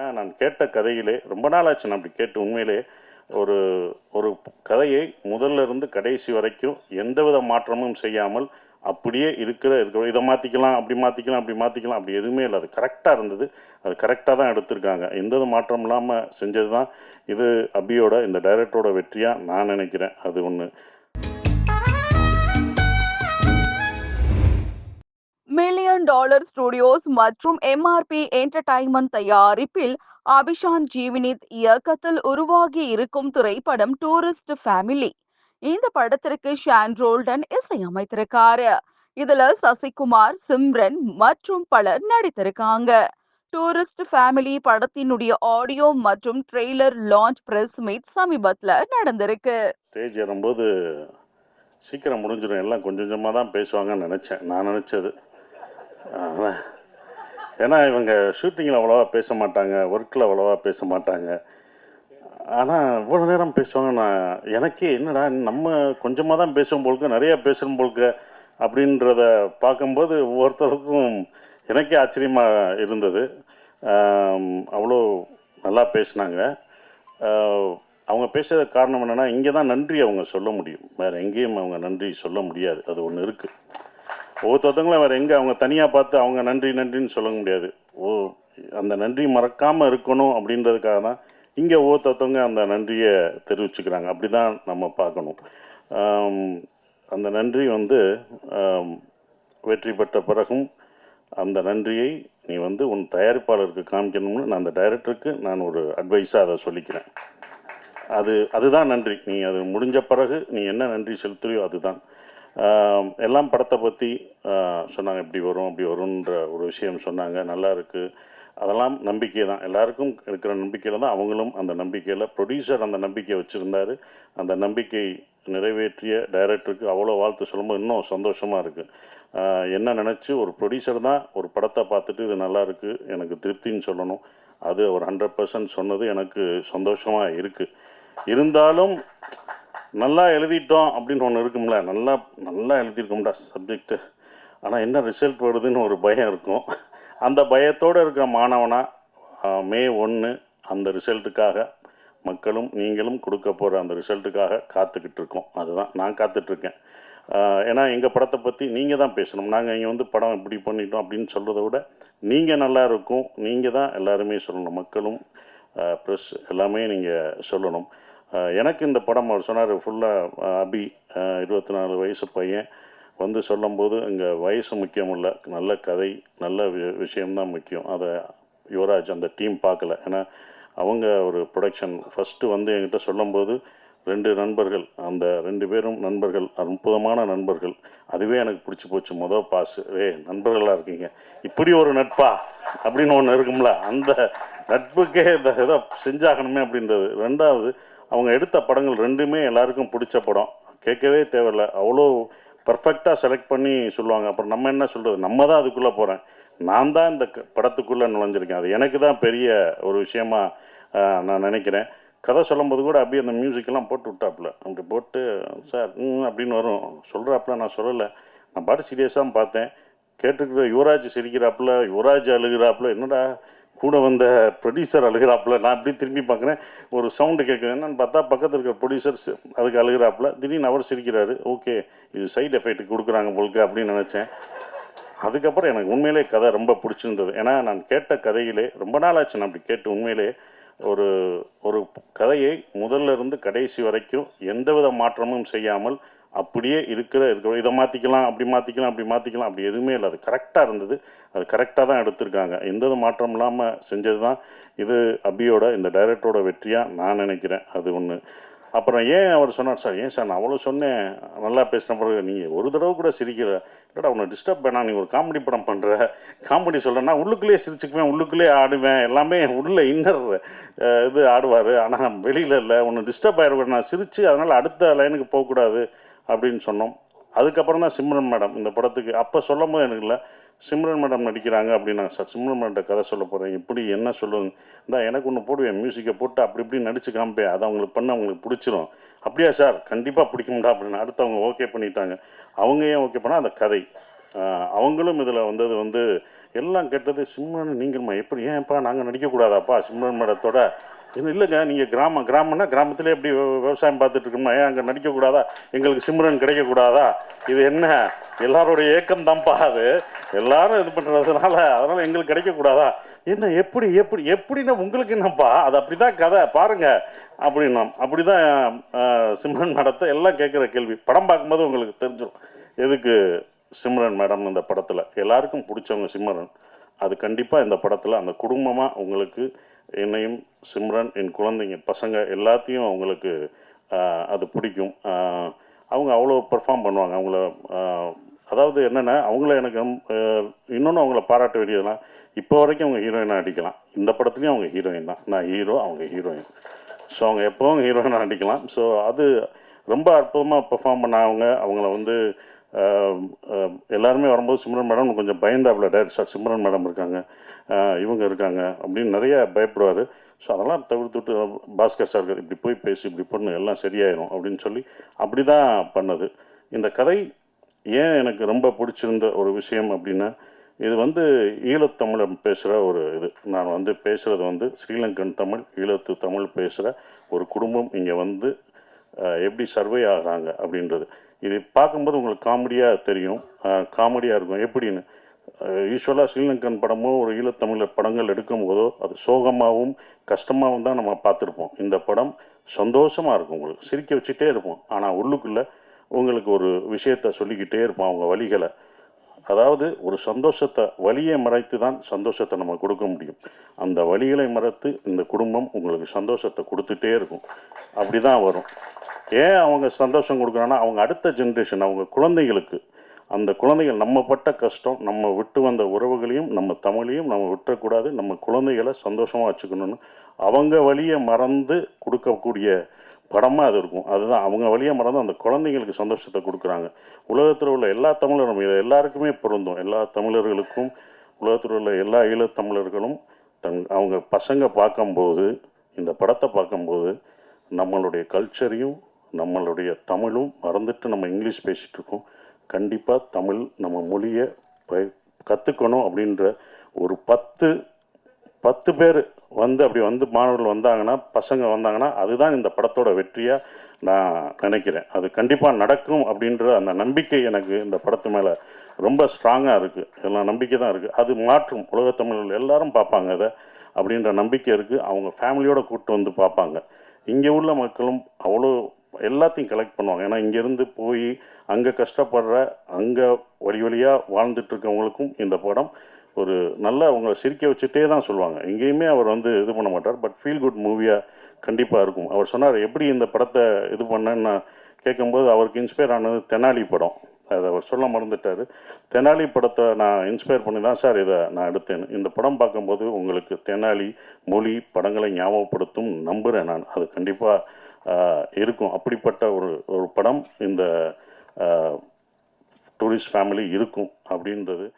ஏன்னா நான் கேட்ட கதையிலே ரொம்ப நாள் ஆச்சு நான் அப்படி கேட்டு உண்மையிலே ஒரு ஒரு கதையை முதல்ல இருந்து கடைசி வரைக்கும் எந்தவித மாற்றமும் செய்யாமல் அப்படியே இருக்கிற இருக்கிற இதை மாற்றிக்கலாம் அப்படி மாற்றிக்கலாம் அப்படி மாற்றிக்கலாம் அப்படி எதுவுமே இல்லை. அது கரெக்டாக இருந்தது. அது கரெக்டாக தான் எடுத்திருக்காங்க. எந்த மாற்றம் இல்லாமல் செஞ்சது தான் இது அபியோட இந்த டைரக்டரோட வெற்றியாக நான் நினைக்கிறேன். அது ஒன்று மில்லியன் டாலர் ஸ்டுடியோஸ் மற்றும் எம்ஆர்பி என்டர்டைன்மெண்ட் தயாரிப்பில் அபிஷான் ஜீவினித் இயக்கத்தில் உருவாகி இருக்கும் திரைப்படம் டூரிஸ்ட் ஃபேமிலி இந்த படத்திற்கு ஷான் ரோல்டன் இசையமைத்திருக்காரு. இதுல சசிகுமார் சிம்ரன் மற்றும் பலர் நடித்திருக்காங்க. டூரிஸ்ட் ஃபேமிலி படத்தினுடைய ஆடியோ மற்றும் ட்ரெய்லர் லான்ச் பிரஸ் மீட் சமீபத்துல நடந்திருக்கு. ஸ்டேஜ் ஏறும்போது சீக்கிரம் முடிஞ்சிடும். எல்லாம் கொஞ்சம் கொஞ்சமாக தான் பேசுவாங்கன்னு நினச்சேன். நான் நினச்சது. ஏன்னா இவங்க ஷூட்டிங்கில் அவ்வளோவா பேச மாட்டாங்க ஒர்க்கில் அவ்வளோவா பேச மாட்டாங்க ஆனால் இவ்வளோ நேரம் பேசுவாங்க நான் எனக்கே என்னடா நம்ம கொஞ்சமாக தான் பேசுவோம் போலுக்கு நிறையா பேசுகிற போலுக்கு அப்படின்றத பார்க்கும்போது ஒவ்வொருத்தருக்கும் எனக்கே ஆச்சரியமாக இருந்தது. அவ்வளோ நல்லா பேசினாங்க. அவங்க பேசுகிற காரணம் என்னென்னா இங்கே தான் நன்றி அவங்க சொல்ல முடியும். வேறு எங்கேயும் அவங்க நன்றி சொல்ல முடியாது. அது ஒன்று இருக்குது ஒவ்வொருத்தவங்களும் வேறு எங்கே அவங்க தனியாக பார்த்து அவங்க நன்றி நன்றின்னு சொல்ல முடியாது ஓ அந்த நன்றி மறக்காமல் இருக்கணும் அப்படின்றதுக்காக தான் இங்கே ஒவ்வொருத்தவங்க அந்த நன்றியை தெரிவிச்சுக்கிறாங்க அப்படி தான் நம்ம பார்க்கணும் அந்த நன்றி வந்து வெற்றி பெற்ற பிறகும் அந்த நன்றியை நீ வந்து உன் தயாரிப்பாளருக்கு காமிக்கணும்னு நான் அந்த டைரக்டருக்கு நான் ஒரு அட்வைஸாக அதை சொல்லிக்கிறேன் அது அதுதான் நன்றி நீ அது முடிஞ்ச பிறகு நீ என்ன நன்றி செலுத்துறியோ அதுதான் எல்லாம் படத்தை பற்றி சொன்னாங்க இப்படி வரும் அப்படி வரும்ன்ற ஒரு விஷயம் சொன்னாங்க. நல்லா இருக்குது அதெல்லாம் நம்பிக்கை தான். எல்லாருக்கும் இருக்கிற நம்பிக்கையில் தான் அவங்களும் அந்த நம்பிக்கையில் ப்ரொடியூசர் அந்த நம்பிக்கையை வச்சுருந்தாரு. அந்த நம்பிக்கை நிறைவேற்றிய டைரக்டருக்கு அவ்வளோ வாழ்த்து சொல்லும்போது இன்னும் சந்தோஷமாக இருக்குது என்ன நினச்சி ஒரு ப்ரொடியூசர் தான் ஒரு படத்தை பார்த்துட்டு இது நல்லா இருக்குது எனக்கு திருப்தின்னு சொல்லணும். அது ஒரு ஹண்ட்ரட் பர்சன்ட் சொன்னது எனக்கு சந்தோஷமாக இருக்குது இருந்தாலும் நல்லா எழுதிட்டோம் அப்படின்னு ஒன்று இருக்கும்ல. நல்லா நல்லா எழுதியிருக்கோம்டா சப்ஜெக்ட்டு ஆனால் என்ன ரிசல்ட் வருதுன்னு ஒரு பயம் இருக்கும். அந்த பயத்தோடு இருக்கிற மாணவனாக மே ஒன்று அந்த ரிசல்ட்டுக்காக மக்களும் நீங்களும் கொடுக்க போகிற அந்த ரிசல்ட்டுக்காக காத்துக்கிட்டு இருக்கோம். அதுதான் நான் காத்துட்ருக்கேன். ஏன்னா எங்கள் படத்தை பற்றி நீங்கள் தான் பேசணும். நாங்கள் இங்கே வந்து படம் இப்படி பண்ணிட்டோம் அப்படின்னு சொல்கிறத விட நீங்கள் நல்லா இருக்கும். நீங்கள் தான் எல்லாருமே சொல்லணும். மக்களும் ப்ரெஸ் எல்லாமே நீங்கள் சொல்லணும். எனக்கு இந்த படம் அவர் சொன்னார் ஃபுல்லாக அபி இருபத்தி நாலு வயசு பையன் வந்து சொல்லும்போது இங்கே வயசு முக்கியம் இல்லை நல்ல கதை நல்ல வி- விஷயம்தான் முக்கியம். அதை யுவராஜ் அந்த டீம் பார்க்கல ஏன்னா அவங்க ஒரு ப்ரொடக்ஷன் ஃபஸ்ட்டு வந்து என்கிட்ட சொல்லும்போது ரெண்டு நண்பர்கள் அந்த ரெண்டு பேரும் நண்பர்கள் அற்புதமான நண்பர்கள். அதுவே எனக்கு பிடிச்சி போச்சு. மொதல் பாசு ஏ நண்பர்களாக இருக்கீங்க. இப்படி ஒரு நட்பா? அப்படின்னு ஒன்று இருக்கும்ல. அந்த நட்புக்கே இந்த இதை செஞ்சாகணுமே அப்படின்றது. ரெண்டாவது அவங்க எடுத்த படங்கள் ரெண்டுமே எல்லாருக்கும் பிடிச்ச படம். கேட்கவே தேவையில்ல. அவ்வளோ பர்ஃபெக்டாக செலக்ட் பண்ணி சொல்லுவாங்க. அப்புறம் நம்ம என்ன சொல்கிறது நம்ம தான் அதுக்குள்ளே போகிறேன் நான் தான் இந்த க- படத்துக்குள்ளே நுழைஞ்சிருக்கேன். அது எனக்கு தான் பெரிய ஒரு விஷயமா நான் நினைக்கிறேன். கதை சொல்லும்போது கூட அப்படியே அந்த மியூசிக்கெல்லாம் போட்டு விட்டாப்புல. அப்படி போட்டு சார் ம் அப்படின்னு வரும். சொல்கிறாப்புல நான் சொல்லலை. நான் பாட்டு சீரியஸாக பார்த்தேன் கேட்டுக்கிற யுவராஜ் சிரிக்கிறாப்புல யுவராஜ் அழுகிறாப்புல என்னடா கூட வந்த ப்ரொடியூசர் அழுகிறாப்புல. நான் அப்படி திரும்பி பார்க்குறேன். ஒரு சவுண்டு கேட்குது. என்னன்னு பார்த்தா பக்கத்தில் இருக்கிற ப்ரொடியூசர் அதுக்கு அழுகிறாப்புல. திடீர்னு அவர் சிரிக்கிறாரு. ஓகே இது சைடு எஃபெக்ட் கொடுக்குறாங்க போலுக்கு அப்படின்னு நினச்சேன். அதுக்கப்புறம் எனக்கு உண்மையிலே கதை ரொம்ப பிடிச்சிருந்தது. ஏன்னா நான் கேட்ட கதையிலே ரொம்ப நாள் ஆச்சு நான் அப்படி கேட்டு உண்மையிலே ஒரு ஒரு கதையை முதல்ல இருந்து கடைசி வரைக்கும் எந்தவித மாற்றமும் செய்யாமல் அப்படியே இருக்கிற இருக்கிற இதை மாற்றிக்கலாம் அப்படி மாற்றிக்கலாம் அப்படி மாற்றிக்கலாம் அப்படி எதுவுமே இல்லை. அது கரெக்டாக இருந்தது. அது கரெக்டாக தான் எடுத்திருக்காங்க. எந்த மாற்றம் இல்லாமல் செஞ்சது தான் இது அபியோட இந்த டைரக்டரோட வெற்றியாக நான் நினைக்கிறேன். அது ஒன்று அப்புறம் ஏன் அவர் சொன்னார்? சார் ஏன் சார் நான் அவ்வளோ சொன்னேன். நல்லா பேசின பிறகு நீங்கள் ஒரு தடவை கூட சிரிக்கிற இல்லைடா உன்னை டிஸ்டர்ப் வேணாம் நீ ஒரு காமெடி படம் பண்ணுற காமெடி சொல்கிறேன்னா உள்ளுக்குள்ளேயே சிரிச்சுக்குவேன் உள்ளுக்குள்ளேயே ஆடுவேன். எல்லாமே உள்ளே இன்னர் இது ஆடுவார். ஆனால் வெளியில் இல்லை. உன்னை டிஸ்டர்ப் ஆகிடக்கூடாது நான் சிரித்து அதனால் அடுத்த லைனுக்கு போகக்கூடாது. அப்படின்னு சொன்னோம். அதுக்கப்புறம் தான் சிம்ரன் மேடம் இந்த படத்துக்கு அப்போ சொல்லும் போது எனக்கு இல்லை சிம்ரன் மேடம் நடிக்கிறாங்க அப்படின்னாங்க சார் சிம்ரன் மேடம் கதை சொல்ல போகிறேன் இப்படி என்ன சொல்லுங்க இந்தா எனக்கு ஒன்று போடுவேன் மியூசிக்கை போட்டு அப்படி இப்படி நடிச்சு காமிப்பேன். அதை அவங்களுக்கு பண்ண அவங்களுக்கு பிடிச்சிரும். அப்படியா சார்? கண்டிப்பாக பிடிக்கும்டா அப்படின்னு அடுத்து அவங்க ஓகே பண்ணிட்டாங்க. அவங்க ஏன் ஓகே பண்ணால் அந்த கதை. அவங்களும் இதில் வந்தது வந்து எல்லாம் கெட்டது சிம்ரன் நீங்கள்மா எப்படி? ஏன்ப்பா நாங்கள் நடிக்கக்கூடாதாப்பா? சிம்ரன் மேடத்தோட இன்னும் இல்லைங்க நீங்கள் கிராமம் கிராமம்னா கிராமத்திலே எப்படி விவசாயம் பார்த்துட்டு இருக்கோமா ஏன் அங்கே நடிக்கக்கூடாதா? எங்களுக்கு சிம்ரன் கிடைக்கக்கூடாதா? இது என்ன? எல்லாருடைய ஏக்கம் தான்ப்பா அது. எல்லாரும் இது பண்ணுறதுனால அதனால் எங்களுக்கு கிடைக்கக்கூடாதா? என்ன எப்படி எப்படி எப்படின்னா உங்களுக்கு என்னப்பா? அது அப்படிதான் கதை. பாருங்க. அப்படின்னா அப்படிதான் தான் சிம்ரன் மேடத்தை எல்லாம் கேட்குற கேள்வி. படம் பார்க்கும்போது உங்களுக்கு தெரிஞ்சிடும் எதுக்கு சிம்ரன் மேடம் இந்த படத்தில்? எல்லாருக்கும் பிடிச்சவங்க சிம்ரன். அது கண்டிப்பாக இந்த படத்தில் அந்த குடும்பமாக உங்களுக்கு என்னையும் சிம்ரன் என் குழந்தைங்க பசங்க எல்லாத்தையும் அவங்களுக்கு அது பிடிக்கும். அவங்க அவ்வளோ பெர்ஃபார்ம் பண்ணுவாங்க. அவங்கள அதாவது என்னென்னா அவங்கள எனக்கு இன்னொன்று அவங்கள பாராட்ட வேண்டியதுனா இப்போ வரைக்கும் அவங்க ஹீரோயினாக அடிக்கலாம் இந்த படத்துலேயும் அவங்க ஹீரோயின் தான். நான் ஹீரோ அவங்க ஹீரோயின் ஸோ அவங்க எப்போவும் ஹீரோயினாக அடிக்கலாம் ஸோ அது ரொம்ப அற்புதமாக பெர்ஃபார்ம் பண்ணாங்க அவங்கள வந்து எல்லாருமே வரும்போது சிம்ரன் மேடம் கொஞ்சம் பயந்தாப்புல. டேரக்ட் சார் சிம்ரன் மேடம் இருக்காங்க. இவங்க இருக்காங்க அப்படின்னு நிறைய பயப்படுவார். ஸோ அதெல்லாம் தவிர்த்துட்டு பாஸ்கர் சார் இப்படி போய் பேசி இப்படி பண்ணு எல்லாம் சரியாயிரும் அப்படின்னு சொல்லி அப்படி தான் பண்ணது. இந்த கதை ஏன் எனக்கு ரொம்ப பிடிச்சிருந்த ஒரு விஷயம் அப்படின்னா இது வந்து ஈழத்தமிழம் பேசுகிற ஒரு இது. நான் வந்து பேசுகிறது வந்து ஸ்ரீலங்கன் தமிழ் ஈழத்து தமிழ் பேசுகிற ஒரு குடும்பம் இங்கே வந்து எப்படி சர்வே ஆகுறாங்க அப்படின்றது. இது பார்க்கும்போது உங்களுக்கு காமெடியாக தெரியும். காமெடியாக இருக்கும். எப்படின்னு? யூஸ்வலாக ஸ்ரீலங்கன் படமோ ஒரு ஈழத்தமிழர் படங்கள் எடுக்கும் போதோ அது சோகமாகவும் கஷ்டமாகவும் தான் நம்ம பார்த்துருப்போம். இந்த படம் சந்தோஷமாக இருக்கும் உங்களுக்கு. சிரிக்க வச்சுட்டே இருப்போம். ஆனால் உள்ளுக்குள்ளே உங்களுக்கு ஒரு விஷயத்த சொல்லிக்கிட்டே இருப்போம் அவங்க வழிகளை. அதாவது ஒரு சந்தோஷத்தை வலியை மறைத்து தான் சந்தோஷத்தை நம்ம கொடுக்க முடியும். அந்த வலிகளை மறைத்து இந்த குடும்பம் உங்களுக்கு சந்தோஷத்தை கொடுத்துட்டே இருக்கும். அப்படி தான் வரும். ஏன் அவங்க சந்தோஷம் கொடுக்குறாங்கன்னா அவங்க அடுத்த ஜென்ரேஷன் அவங்க குழந்தைகளுக்கு. அந்த குழந்தைகள் நம்ம பட்ட கஷ்டம் நம்ம விட்டு வந்த உறவுகளையும் நம்ம தமிழையும் நம்ம விட்டுறக்கூடாது நம்ம குழந்தைகளை சந்தோஷமாக வச்சுக்கணும்னு அவங்க வழியை மறந்து கொடுக்கக்கூடிய படமாக அது இருக்கும். அதுதான். அவங்க வழியாக மறந்து அந்த குழந்தைங்களுக்கு சந்தோஷத்தை கொடுக்குறாங்க. உலகத்தில் உள்ள எல்லா தமிழரும் இது எல்லாருக்குமே பொருந்தும். எல்லா தமிழர்களுக்கும் உலகத்தில் உள்ள எல்லா ஈழத்தமிழர்களும் தங் அவங்க பசங்க பார்க்கும்போது இந்த படத்தை பார்க்கும்போது நம்மளுடைய கல்ச்சரையும் நம்மளுடைய தமிழும் மறந்துட்டு நம்ம இங்கிலீஷ் பேசிகிட்டு இருக்கோம். கண்டிப்பாக தமிழ் நம்ம மொழியை கற்றுக்கணும் அப்படின்ற ஒரு பத்து பத்து பேர் வந்து அப்படி வந்து மாணவர்கள் வந்தாங்கன்னா பசங்க வந்தாங்கன்னா அதுதான் இந்த படத்தோட வெற்றியாக நான் நினைக்கிறேன். அது கண்டிப்பாக நடக்கும் அப்படின்ற அந்த நம்பிக்கை எனக்கு இந்த படத்து மேலே ரொம்ப ஸ்ட்ராங்காக இருக்குது எல்லாம் நம்பிக்கை தான் இருக்குது அது மாற்றும். உலகத்தமிழர்கள் எல்லாரும் பார்ப்பாங்க அதை அப்படின்ற நம்பிக்கை இருக்குது அவங்க ஃபேமிலியோட கூப்பிட்டு வந்து பார்ப்பாங்க. இங்கே உள்ள மக்களும் அவ்வளோ எல்லாத்தையும் கலெக்ட் பண்ணுவாங்க. ஏன்னா இங்கேருந்து போய் அங்கே கஷ்டப்படுற அங்கே வழி வழியாக வாழ்ந்துட்டுருக்கவங்களுக்கும் இந்த படம் ஒரு நல்ல அவங்கள சிரிக்க வச்சுட்டே தான் சொல்லுவாங்க. எங்கேயுமே அவர் வந்து இது பண்ண மாட்டார். பட் ஃபீல் குட் மூவியாக கண்டிப்பாக இருக்கும். அவர் சொன்னார் எப்படி இந்த படத்தை இது பண்ணேன்னு நான் கேட்கும்போது அவருக்கு இன்ஸ்பயர் ஆனது தெனாலி படம். அதை அவர் சொல்ல மறந்துட்டார். தெனாலி படத்தை நான் இன்ஸ்பயர் பண்ணி தான் சார் இதை நான் எடுத்தேன். இந்த படம் பார்க்கும்போது உங்களுக்கு தெனாலி மொழி படங்களை ஞாபகப்படுத்தும் நம்புகிறேன் நான். அது கண்டிப்பாக இருக்கும். அப்படிப்பட்ட ஒரு ஒரு படம் இந்த டூரிஸ்ட் ஃபேமிலி இருக்கும் அப்படின்றது